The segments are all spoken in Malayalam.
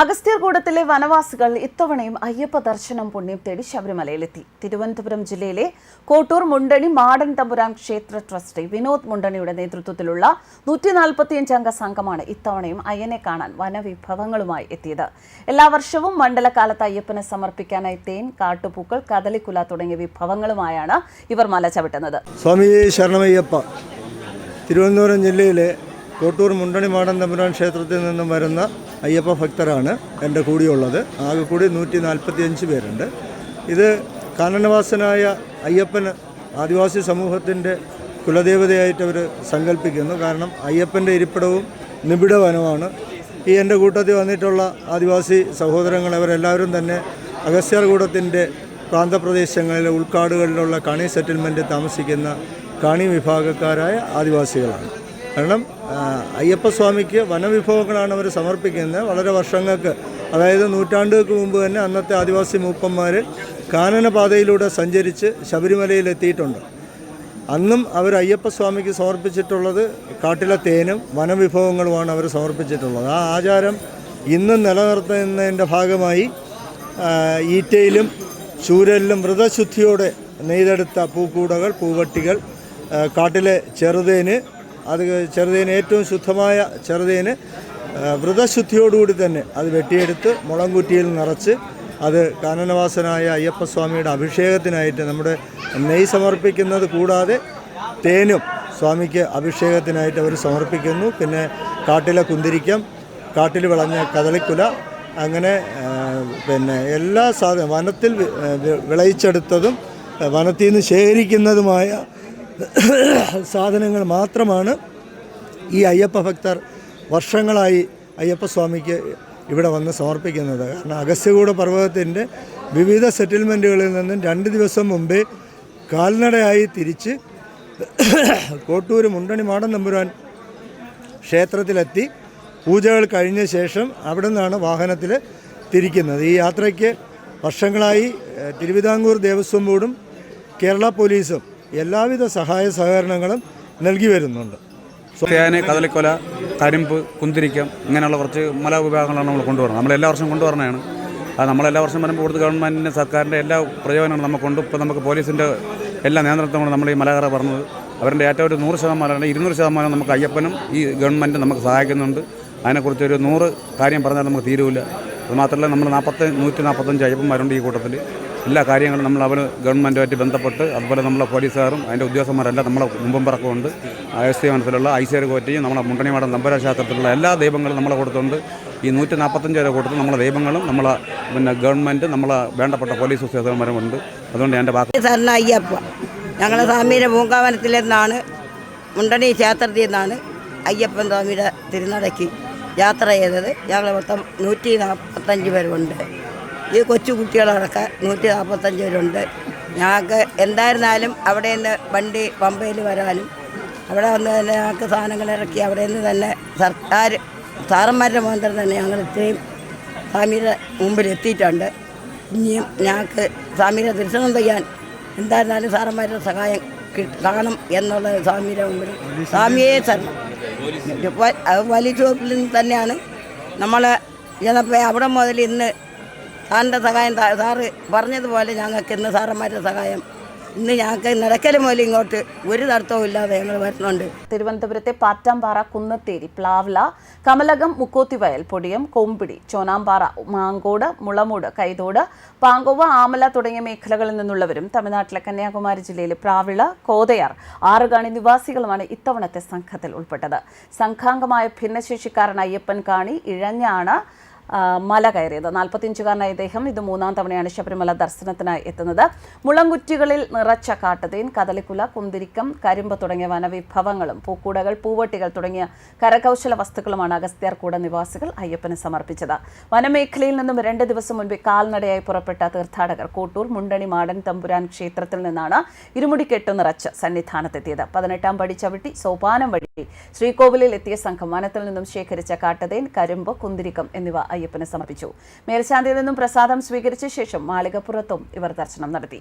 അഗസ്ത്യർകൂടത്തിലെ വനവാസികൾ ഇത്തവണയും അയ്യപ്പ ദർശനം പുണ്യം തേടി ശബരിമലയിലെത്തി. തിരുവനന്തപുരം ജില്ലയിലെ കോട്ടൂർ മുണ്ടണി മാടൻ തമ്പുരാൻ ക്ഷേത്ര ട്രസ്റ്റി വിനോദ് മുണ്ടണിയുടെ നേതൃത്വത്തിലുള്ള നൂറ്റി നാൽപ്പത്തിയഞ്ച് അംഗ സംഘമാണ് ഇത്തവണയും അയ്യനെ കാണാൻ വനവിഭവങ്ങളുമായി എത്തിയത്. എല്ലാ വർഷവും മണ്ഡലകാലത്ത് അയ്യപ്പനെ സമർപ്പിക്കാനായി തേൻ കാട്ടുപൂക്കൾ കദളിക്കുല തുടങ്ങിയ വിഭവങ്ങളുമായാണ് ഇവർ മല ചവിട്ടുന്നത്. ശരണമയ്യപ്പ തിരുവനന്തപുരം ജില്ലയിലെ കോട്ടൂർ മുണ്ടണി മാടൻ തമ്പുരാൻ ക്ഷേത്രത്തിൽ നിന്നും വരുന്ന അയ്യപ്പ ഭക്തരാണ് എന്റെ കൂടിയുള്ളത്. ആകെ കൂടി നൂറ്റി നാൽപ്പത്തിയഞ്ച് പേരുണ്ട്. ഇത് കാനനവാസനായ അയ്യപ്പന് ആദിവാസി സമൂഹത്തിന്റെ കുലദേവതയായിട്ട് അവർ സങ്കല്പിക്കുന്നു. കാരണം അയ്യപ്പന്റെ ഇരിപ്പിടവും നിബിഡ വനമാണ് ഈ എന്റെ കൂട്ടത്തിൽ വന്നിട്ടുള്ള ആദിവാസി സഹോദരങ്ങൾ അവരെല്ലാവരും തന്നെ അഗസ്ത്യർകൂടത്തിന്റെ പ്രാന്തപ്രദേശങ്ങളിലെ ഉൾക്കാടുകളിലുള്ള കണി സെറ്റിൽമെന്റ് താമസിക്കുന്ന കാണി വിഭാഗക്കാരായ ആദിവാസികളാണ്. കാരണം അയ്യപ്പസ്വാമിക്ക് വനവിഭവങ്ങളാണ് അവർ സമർപ്പിക്കുന്നത്. വളരെ വർഷങ്ങൾക്ക് അതായത് നൂറ്റാണ്ടുകൾക്ക് മുമ്പ് തന്നെ അന്നത്തെ ആദിവാസി മൂപ്പന്മാർ കാനനപാതയിലൂടെ സഞ്ചരിച്ച് ശബരിമലയിലെത്തിയിട്ടുണ്ട് അന്നും അവർ അയ്യപ്പസ്വാമിക്ക് സമർപ്പിച്ചിട്ടുള്ളത് കാട്ടിലെ തേനും വനവിഭവങ്ങളുമാണ് അവർ സമർപ്പിച്ചിട്ടുള്ളത്. ആ ആചാരം ഇന്നും നിലനിർത്തുന്നതിന്റെ ഭാഗമായി ഈറ്റയിലും ചൂരലിലും വ്രതശുദ്ധിയോടെ നെയ്തെടുത്ത പൂക്കൂടകൾ പൂവട്ടികൾ കാട്ടിലെ ചെറുതേന് അത് ചെറുതേന് ഏറ്റവും ശുദ്ധമായ ചെറുതേന് വ്രതശുദ്ധിയോടുകൂടി തന്നെ അത് വെട്ടിയെടുത്ത് മുളം കുറ്റിയിൽ നിറച്ച് അത് കാനനവാസനായ അയ്യപ്പസ്വാമിയുടെ അഭിഷേകത്തിനായിട്ട് നമ്മുടെ നെയ് സമർപ്പിക്കുന്നത് കൂടാതെ തേനും സ്വാമിക്ക് അഭിഷേകത്തിനായിട്ട് അവർ സമർപ്പിക്കുന്നു. പിന്നെ കാട്ടിലെ കുന്തിരിക്കം കാട്ടിൽ വിളഞ്ഞ കദളിക്കുല അങ്ങനെ പിന്നെ എല്ലാ സാധനം വനത്തിൽ വിളയിച്ചെടുത്തതും വനത്തിൽ നിന്ന് ശേഖരിക്കുന്നതുമായ സാധനങ്ങൾ മാത്രമാണ് ഈ അയ്യപ്പ ഭക്തർ വർഷങ്ങളായി അയ്യപ്പ സ്വാമിക്ക് ഇവിടെ വന്ന് സമർപ്പിക്കുന്നത്. കാരണം അഗസ്ത്യകൂട പർവതത്തിന്റെ വിവിധ സെറ്റിൽമെന്റുകളിൽ നിന്നും രണ്ട് ദിവസം മുമ്പേ കാൽനടയായി തിരിച്ച് കോട്ടൂർ മുണ്ടണി മാടൻ തമ്പുരാൻ ക്ഷേത്രത്തിലെത്തി. പൂജകൾ കഴിഞ്ഞ ശേഷം അവിടെ നിന്നാണ് വാഹനത്തിൽ തിരിക്കുന്നത്. ഈ യാത്രയ്ക്ക് വർഷങ്ങളായി തിരുവിതാംകൂർ ദേവസ്വം ബോർഡും കേരള പോലീസും എല്ലാവിധ സഹായ സഹകരണങ്ങളും നൽകി വരുന്നുണ്ട്. തേന് കദളിക്കൊല കരിമ്പ് കുന്തിരിക്കം ഇങ്ങനെയുള്ള കുറച്ച് മല വിഭാഗങ്ങളാണ് നമ്മൾ കൊണ്ടുവരുന്നത്. നമ്മൾ എല്ലാ വർഷവും കൊണ്ടുവരണതാണ് അത് നമ്മൾ എല്ലാ വർഷം വരുമ്പോൾ കൊടുത്ത് ഗവൺമെന്റിന്റെ സർക്കാരിന്റെ എല്ലാ പ്രയോജനങ്ങളും നമുക്കുണ്ട് ഇപ്പോൾ നമുക്ക് പോലീസിന്റെ എല്ലാ നിയന്ത്രണത്തോടെ നമ്മൾ ഈ മലകറ പറഞ്ഞത്. അവരുടെ ഏറ്റവും ഒരു നൂറ് ശതമാനം അല്ലെങ്കിൽ ഇരുന്നൂറ് ശതമാനം നമുക്ക് അയ്യപ്പനും ഈ ഗവൺമെന്റ് നമുക്ക് സഹായിക്കുന്നുണ്ട്. അതിനെക്കുറിച്ച് ഒരു നൂറ് കാര്യം പറഞ്ഞാൽ നമുക്ക് തീരുമില്ല അത് മാത്രമല്ല നമ്മൾ നാൽപ്പത്തി നൂറ്റി നാൽപ്പത്തഞ്ച് അയ്യപ്പന്മാരുണ്ട് ഈ കൂട്ടത്തിൽ. എല്ലാ കാര്യങ്ങളും നമ്മൾ അവർ ഗവൺമെന്റുമായിട്ട് ബന്ധപ്പെട്ട് അതുപോലെ നമ്മളെ പോലീസുകാരും അതിന്റെ ഉദ്യോഗസ്ഥന്മാരെല്ലാം നമ്മളെ മുമ്പും പിറക്കമുണ്ട് എസ് സി വനത്തിലുള്ള ഐശ്വര്യ കോറ്റയും നമ്മളെ മുണ്ടണിമാടം നമ്പര ക്ഷേത്രത്തിലുള്ള എല്ലാ ദൈവങ്ങളും നമ്മളെ കൊടുത്തുണ്ട്. ഈ നൂറ്റി നാൽപ്പത്തഞ്ച് വരെ കൊടുത്ത് നമ്മളെ ദൈവങ്ങളും നമ്മളെ പിന്നെ ഗവൺമെന്റ് നമ്മളെ വേണ്ടപ്പെട്ട പോലീസ് ഉദ്യോഗസ്ഥന്മാരും ഉണ്ട്. അതുകൊണ്ട് എന്റെ വാക്ക് അയ്യപ്പ. ഞങ്ങളെ സ്വാമിയുടെ പൂങ്കാവനത്തിൽ നിന്നാണ് മുണ്ടണി ക്ഷേത്രത്തിൽ നിന്നാണ് അയ്യപ്പൻ സ്വാമിയുടെ തിരുനടയ്ക്ക് യാത്ര ചെയ്തത്. ഞങ്ങൾ മൊത്തം നൂറ്റി നാൽപ്പത്തഞ്ച് പേരുണ്ട്. ഈ കൊച്ചു കുട്ടികളടക്കം നൂറ്റി നാൽപ്പത്തഞ്ച് പേരുണ്ട്. ഞങ്ങൾക്ക് എന്തായിരുന്നാലും അവിടെ നിന്ന് വണ്ടി പമ്പയിൽ വരാനും അവിടെ വന്ന് തന്നെ ഞങ്ങൾക്ക് സാധനങ്ങൾ ഇറക്കി അവിടെ നിന്ന് തന്നെ സർക്കാർ സാറന്മാരുടെ മാത്രം തന്നെ ഞങ്ങൾ ഇത്രയും സ്വാമിയുടെ മുമ്പിൽ എത്തിയിട്ടുണ്ട്. ഇനിയും ഞങ്ങൾക്ക് സ്വാമിയുടെ ദർശനം ചെയ്യാൻ എന്തായിരുന്നാലും സാറന്മാരുടെ സഹായം കാണും എന്നുള്ളത് സ്വാമിയുടെ മുമ്പിൽ. സ്വാമിയെ തരണം. വലിയ ചോപ്പിൽ നിന്ന് തന്നെയാണ് നമ്മൾ ചെന്നപ്പോൾ അവിടെ മുതൽ ഇന്ന് സാറിന്റെ സഹായം സാറ് പറഞ്ഞതുപോലെ ഞങ്ങൾക്ക് ഇന്ന് സാറന്മാരുടെ സഹായം. ഇന്ന് ഞങ്ങൾക്ക് നടക്കൽ മുതൽ ഇങ്ങോട്ട് ഒരു തടസ്സവും ഇല്ലാതെ ഞങ്ങൾ വരുന്നുണ്ട്. തിരുവനന്തപുരത്തെ പാറ്റാമ്പാറ കുന്നത്തേരി പ്ലാവ്ല കമലകം മുക്കോത്തിവയൽ പൊടിയം കൊമ്പിടി ചോനാമ്പാറ മാങ്കോട് മുളമൂട് കൈതോട് പാങ്കോവ ആമല തുടങ്ങിയ മേഖലകളിൽ നിന്നുള്ളവരും തമിഴ്നാട്ടിലെ കന്യാകുമാരി ജില്ലയിലെ പ്രാവിള കോതയാർ ആറുകാണി നിവാസികളുമാണ് ഇത്തവണത്തെ സംഘത്തിൽ ഉൾപ്പെട്ടത്. സംഘാംഗമായ ഭിന്നശേഷിക്കാരൻ അയ്യപ്പൻ കാണി ഇഴഞ്ഞാണ് മല കയറിയത്. നാൽപ്പത്തിയഞ്ചുകാരനായ ഇദ്ദേഹം ഇത് മൂന്നാം തവണയാണ് ശബരിമല ദർശനത്തിനായി എത്തുന്നത്. മുളങ്കുറ്റികളിൽ നിറച്ച കാട്ടുതീൻ കദളിക്കുല കുന്തിരിക്കം കരിമ്പ് തുടങ്ങിയ വനവിഭവങ്ങളും പൂക്കൂടകൾ പൂവട്ടികൾ തുടങ്ങിയ കരകൗശല വസ്തുക്കളുമാണ് അഗസ്ത്യാർകൂട നിവാസികൾ അയ്യപ്പന് സമർപ്പിച്ചത്. വനമേഖലയിൽ നിന്നും രണ്ട് ദിവസം മുൻപ് കാൽനടയായി പുറപ്പെട്ട തീർത്ഥാടകർ കോട്ടൂർ മുണ്ടണി മാടൻ തമ്പുരാൻ ക്ഷേത്രത്തിൽ നിന്നാണ് ഇരുമുടിക്കെട്ട് നിറച്ച് സന്നിധാനത്തെത്തിയത്. പതിനെട്ടാം പടി ചവിട്ടി സോപാനം വഴി ശ്രീകോവിലിൽ എത്തിയ സംഘം വനത്തിൽ നിന്നും ശേഖരിച്ച കാട്ടതേൻ കരിമ്പ് കുന്തിരിക്കം എന്നിവ അയ്യപ്പന് സമർപ്പിച്ചു. മേൽശാന്തിയിൽ നിന്നും പ്രസാദം സ്വീകരിച്ച ശേഷം മാളികപ്പുറത്തും ഇവർ ദർശനം നടത്തി.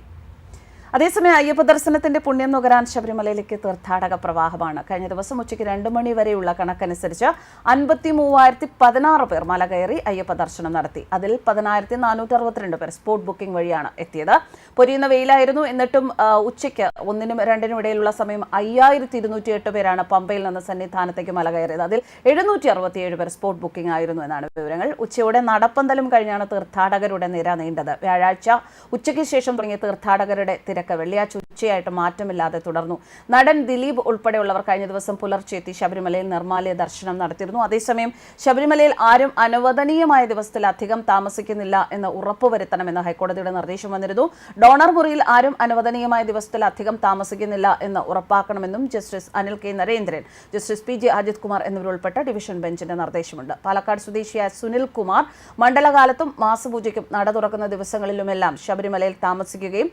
അതേസമയം അയ്യപ്പ ദർശനത്തിന്റെ പുണ്യം നുകരാൻ ശബരിമലയിലേക്ക് തീർത്ഥാടക പ്രവാഹമാണ്. കഴിഞ്ഞ ദിവസം ഉച്ചയ്ക്ക് രണ്ട് മണി വരെയുള്ള കണക്കനുസരിച്ച് അൻപത്തി മൂവായിരത്തി പതിനാറ് പേർ മല കയറി അയ്യപ്പ ദർശനം നടത്തി. അതിൽ പതിനായിരത്തി നാനൂറ്റി അറുപത്തിരണ്ട് പേർ സ്പോട്ട് ബുക്കിംഗ് വഴിയാണ് എത്തിയത്. പൊരിയുന്ന വെയിലായിരുന്നു. എന്നിട്ടും ഉച്ചയ്ക്ക് ഒന്നിനും രണ്ടിനും ഇടയിലുള്ള സമയം അയ്യായിരത്തി ഇരുന്നൂറ്റി എട്ട് പേരാണ് പമ്പയിൽ നിന്ന് സന്നിധാനത്തേക്ക് മല കയറിയത്. അതിൽ എഴുന്നൂറ്റി അറുപത്തിയേഴ് പേർ സ്പോട്ട് ബുക്കിംഗ് ആയിരുന്നു എന്നാണ് വിവരങ്ങൾ. ഉച്ചയോടെ നടപ്പന്തലും കഴിഞ്ഞാണ് തീർത്ഥാടകരുടെ നിര നീണ്ടത്. വ്യാഴാഴ്ച ഉച്ചയ്ക്ക് ശേഷം തുടങ്ങിയ തീർത്ഥാടകരുടെ തിരക്ക് വെള്ളിയാഴ്ച ഉച്ചയായിട്ട് മാറ്റമില്ലാതെ തുടർന്നു. നടൻ ദിലീപ് ഉൾപ്പെടെയുള്ളവർ കഴിഞ്ഞ ദിവസം പുലർച്ചെ എത്തി ശബരിമലയിൽ നിർമ്മാലയ ദർശനം നടത്തിയിരുന്നു. അതേസമയം ശബരിമലയിൽ ആരും അനുവദനീയമായ ദിവസത്തിലധികം താമസിക്കുന്നില്ല എന്ന് ഉറപ്പുവരുത്തണമെന്ന് ഹൈക്കോടതിയുടെ നിർദ്ദേശം വന്നിരുന്നു. ഡോണർ മുറിയിൽ ആരും അനുവദനീയമായ ദിവസത്തിലധികം താമസിക്കുന്നില്ല എന്ന് ഉറപ്പാക്കണമെന്നും justice Anil K Narendran justice P J Ajith Kumar എന്നിവരുൾപ്പെട്ട division ബെഞ്ചിന്റെ നിർദ്ദേശമുണ്ട്. പാലക്കാട് സ്വദേശിയായ സുനിൽ കുമാർ മണ്ഡലകാലത്തും മാസപൂജയ്ക്കും നട തുറക്കുന്ന ദിവസങ്ങളിലുമെല്ലാം ശബരിമലയിൽ താമസിക്കുകയും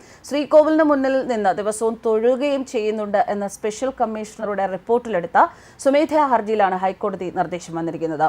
ശ്രീകോവിലിന് മുന്നിൽ നിന്ന് ദിവസവും തൊഴുകയും ചെയ്യുന്നുണ്ട് എന്ന സ്പെഷ്യൽ കമ്മീഷണറുടെ റിപ്പോർട്ടിലെടുത്ത സ്വമേധയാ ഹർജിയിലാണ് ഹൈക്കോടതി നിർദ്ദേശം വന്നിരിക്കുന്നത്.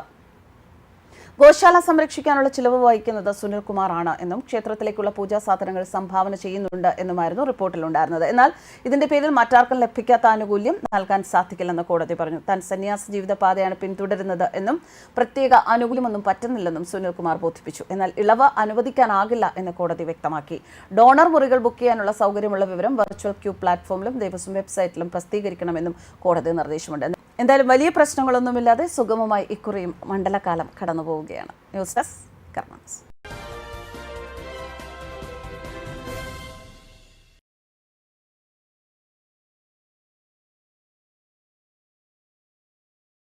ഗോശാല സംരക്ഷിക്കാനുള്ള ചിലവ് വഹിക്കുന്നത് സുനിൽകുമാറാണ് എന്നും ക്ഷേത്രത്തിലേക്കുള്ള പൂജാ സാധനങ്ങൾ സംഭാവന ചെയ്യുന്നുണ്ട് എന്നുമായിരുന്നു റിപ്പോർട്ടിലുണ്ടായിരുന്നത്. എന്നാൽ ഇതിന്റെ പേരിൽ മറ്റാർക്കും ലഭിക്കാത്ത ആനുകൂല്യം നൽകാൻ സാധിക്കില്ലെന്ന് കോടതി പറഞ്ഞു. താൻ സന്യാസ ജീവിതപാതയാണ് പിന്തുടരുന്നത് എന്നും പ്രത്യേക ആനുകൂല്യമൊന്നും പറ്റുന്നില്ലെന്നും സുനിൽകുമാർ ബോധിപ്പിച്ചു. എന്നാൽ ഇളവ് അനുവദിക്കാനാകില്ല എന്ന് കോടതി വ്യക്തമാക്കി. ഡോണർ മുറികൾ ബുക്ക് ചെയ്യാനുള്ള സൗകര്യമുള്ള വിവരം വെർച്വൽ ക്യൂ പ്ലാറ്റ്ഫോമിലും ദേവസ്വം വെബ്സൈറ്റിലും പ്രസിദ്ധീകരിക്കണമെന്നും കോടതി നിർദ്ദേശമുണ്ട്. എന്തായാലും വലിയ പ്രശ്നങ്ങളൊന്നുമില്ലാതെ സുഗമമായി ഇക്കുറിയും മണ്ഡലകാലം കടന്നു പോവുകയാണ് ന്യൂസ് ഡെസ്ക് കർമ്മസ്